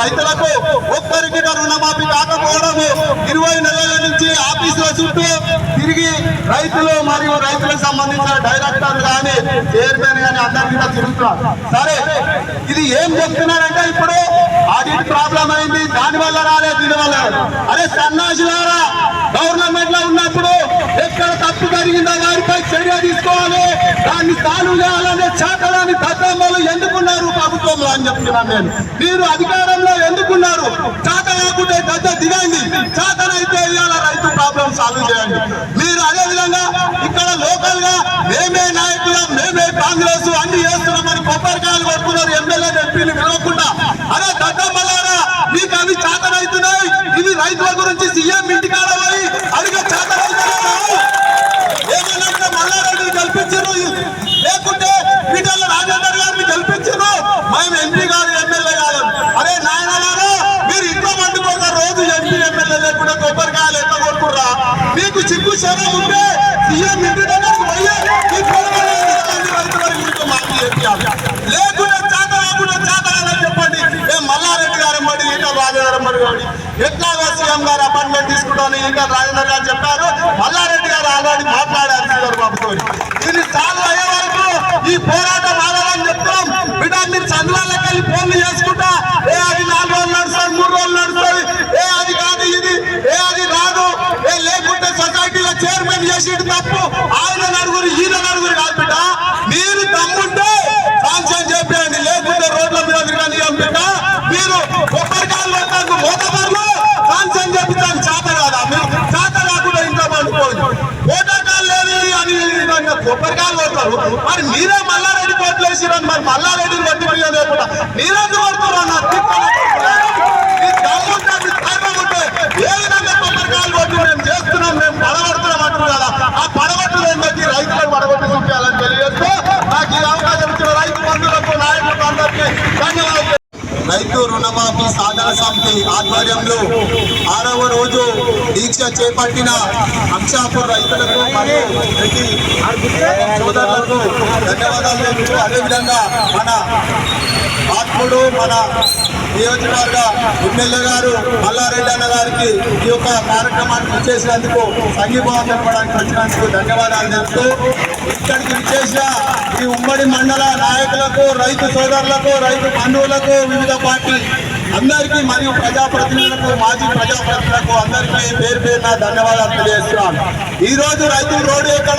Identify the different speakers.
Speaker 1: రైతులకు ఒక్కరికి రుణమాఫీ కాకపోవడము ఇరవై నెలల నుంచి ఆఫీసుల చుట్టూ తిరిగి రైతులు మరియు రైతులకు సంబంధించిన డైరెక్టర్ కానీ చైర్మన్ కానీ అందరికీ తిరుగుతున్నారు. సరే ఇది ఏం చెప్తున్నారంటే ఇప్పుడు ఆడిట్ ప్రాబ్లం అయింది దాని వల్ల రాలేదు దీని వల్ల అరే సన్నాసులారా గవర్నమెంట్లో ఉన్నప్పుడు ఎక్కడ తప్పు జరిగిందో దానిపై చర్య తీసుకోవాలి దాన్ని సాల్వ్ చేయాలనే చేతనాన్ని దద్దమ్మలు ఎందుకున్నారు? అని చెప్తున్నాను నేను. మీరు అధికారంలో ఎందుకున్నారు? చేత కాకుంటే గద్ద దిగండి. చేతనైతే ఇవాళ రైతు ప్రాబ్లం సాల్వ్ చేయండి. మీరు అదే విధంగా ఇక్కడ లోకల్గా మేమే నాయకులం మేమే కాంగ్రెస్ అన్ని చేస్తున్నామని కొబ్బరికాయలు కొడుతున్నారు ఎమ్మెల్యే ఎంపీలు వినకుండా అరే దద్దమ్మలారా మీకు అవి చేతనైతున్నాయి ఇవి రైతుల గురించి సీఎం ఇంటికాడ పోయి అడిగే చేతనైతున్నాయి ఏమన్నా మల్లారెడ్డిని గెలిపించారు లేకుంటే వీటిల్లో రాజేందర్ గారిని గెలిపించారు మేము ఎంపీ గారు ఎమ్మెల్యే గారు అరే నాయన గారు మీరు ఇంట్లో వండుకోక రోజు ఎంపీ ఎమ్మెల్యే లేకుండా కొబ్బరికాయలు ఎట్లా కొట్టుకుర్రా మీకు చిక్కు శరం ఉంటే సీఎం ఇంటి పోయి మాకు చెప్పాలి. చేత చెప్పండి. ఏ మల్లారెడ్డి గారు ఎంబడి ఈటల రాజేందర్ గారు. ఎట్లాగో సీఎం గారు అపాయింట్మెంట్ తీసుకుంటాను ఈటల రాజేందర్ గారు చెప్పారు. మల్లారెడ్డి గారు ఆల్రెడీ మాట్లాడారు చంద్రబాబుతో ఇది చాలా అయ్యే వరకు ఈ పోరాటం ఆడాలని చెప్తాం బిడ్డ మీరు చంద్రాలకు వెళ్ళి ఫోన్లు చేసుకుంటా ఏ అది నాలుగు రోజులు నడుస్తుంది మూడు రోజులు నడుస్తుంది ఏ అది కాదు ఇది ఏ అది రాదు ఏ లేకుంటే సొసైటీలో చేసేది తప్పు? ఆయన నలుగురు ఈయన నలుగురు కాదు బిడ్డ. మీరు తమ్ముంటే సాంక్షన్ చెప్పేయండి లేకుంటే రోడ్ల మీద తిరగని బిడ్డ. మీరు కొబ్బరికాయలు పెట్టడానికి మోతబర్లు సాంక్షన్ చెప్తాను చేత కాదా? మీరు చేత కాకుండా ఇంట్లో పండుకోండి. ఓటకాలు లేదు అని విధంగా కొబ్బరికాయలు కొడతారు మరి మీరే మల్లారెడ్డి కోట్లు వేసిరని మరి మల్లారెడ్డిని కొట్టి మీరే లేకుండా మీరెందుకు కొడుతున్నారు నా తిప్పలు మీ దమ్ముంటే, మీ ధైర్యం ఉంటే ఏ విధంగా కొబ్బరికాయలు కొట్టి మేము చేస్తున్నాం మేము పడగొడుతున్నాం అంటున్నారు కదా ఆ పడగొట్టులు ఏంటంటే రైతులకు పడగొట్టి చూపించాలని తెలియజేస్తూ నాకు ఈ అవకాశం ఇచ్చిన రైతు బంధువులకు నాయకులకు అందరికీ ధన్యవాదాలు రైతు రుణమాఫీ సాధన సమితి ఆధ్వర్యంలో ఆరవ రోజు దీక్ష చేపట్టిన అంశాపూర్ రైతులకు సోదరులకు ధన్యవాదాలు అదేవిధంగా మన ఆత్ముడు మన నియోజకవర్గ ఎమ్మెల్యే గారు మల్లారెడ్డి అన్న గారికి ఈ యొక్క కార్యక్రమాన్ని ఇచ్చేసినందుకు సంఘీభావం తెలపడానికి వచ్చినందుకు ధన్యవాదాలు తెలుపుతూ ఇక్కడికి విచ్చేసిన ఈ ఉమ్మడి మండల నాయకులకు రైతు సోదరులకు రైతు బంధువులకు వివిధ పార్టీ అందరికీ మరియు ప్రజాప్రతినిధులకు మాజీ ప్రజాప్రతినిధులకు అందరికీ పేరు పేరున ధన్యవాదాలు తెలియజేస్తున్నాను. ఈ రోజు రైతులు రోడ్డు ఎక్కడ